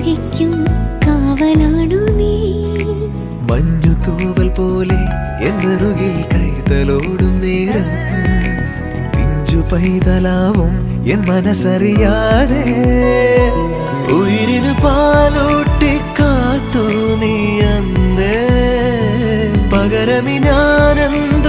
കാത്തിരിക്കും കാവലാണു നീ. മഞ്ഞു തൂവൽ പോലെ എന്നറുകിൽ കൈതലോടും നേരം. പിഞ്ചു പൈതലാവും എൻ മനസ്സറിയാതെ. ഉയിരിന് പാലൂട്ടി കാത്തു നീ അന്ന്. പകരമിനാനന്ദ